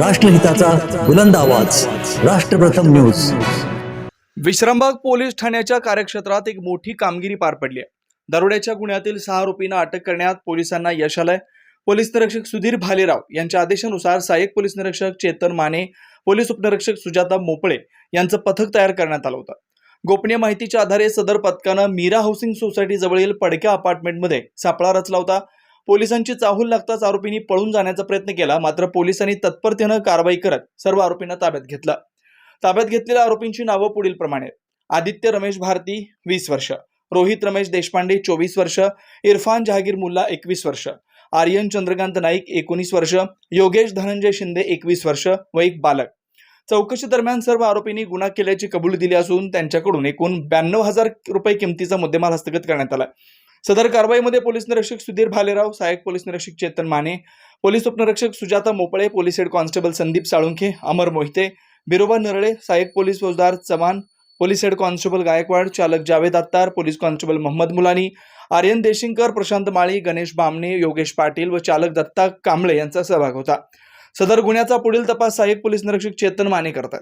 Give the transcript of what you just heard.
राष्ट्रहिताचा बुलंद आवाज. राष्ट्रप्रथम news. Vishrambag police ठाण्याच्या कार्यक्षेत्रात एक मोठी कामगिरी पार पडली आहे. दरोड्याच्या गुन्ह्यातील सहा आरोपींना अटक करण्यात पोलिसांना यश आलंय. पोलीस निरीक्षक सुधीर भालेराव यांच्या आदेशानुसार सहाय्यक पोलीस निरीक्षक चेतन माने पोलीस उपनिरीक्षक सुजाता मोपळे यांचं पथक तयार करण्यात आलं होतं. गोपनीय माहितीच्या आधारे सदर पथकानं मीरा हाऊसिंग सोसायटी जवळील पडक्या अपार्टमेंटमध्ये सापळा रचला होता. पोलिसांची चाहूल लागताच आरोपींनी पळून जाण्याचा प्रयत्न केला मात्र पोलिसांनी तत्परतेनं कारवाई करत सर्व आरोपींना ताब्यात घेतलं. ताब्यात घेतलेल्या आरोपींची नावं पुढील प्रमाणे. आदित्य रमेश भारती वीस वर्ष. रोहित रमेश देशपांडे चोवीस वर्ष. इरफान जहागीर मुल्ला एकवीस वर्ष. आर्यन चंद्रकांत नाईक एकोणीस वर्ष. योगेश धनंजय शिंदे एकवीस वर्ष व एक बालक. चौकशी दरम्यान सर्व आरोपींनी गुन्हा केल्याची कबुली दिली असून त्यांच्याकडून एकूण ब्याण्णव हजार रुपये किमतीचा मुद्देमाल हस्तगत करण्यात आला. सदर कारवाईमध्ये पोलीस निरीक्षक सुधीर भालेराव सहाय्यक पोलीस निरीक्षक चेतन माने पोलीस उपनिरीक्षक Sujata Mopale police head constable Sandeep Salunkhe Amar Mohite Biroba Narale सहाय्यक पोलीस फौजदार Chavan police head constable Gaikwad चालक जावेद अत्तार पोलीस कॉन्स्टेबल मोहम्मद मुलानी आर्यन देशिंकर प्रशांत माळी गणेश बामणे योगेश पाटील व चालक दत्ता कांबळे यांचा सहभाग होता. सदर गुन्ह्याचा पुढील तपास सहाय्यक पोलीस निरीक्षक चेतन माने करतात.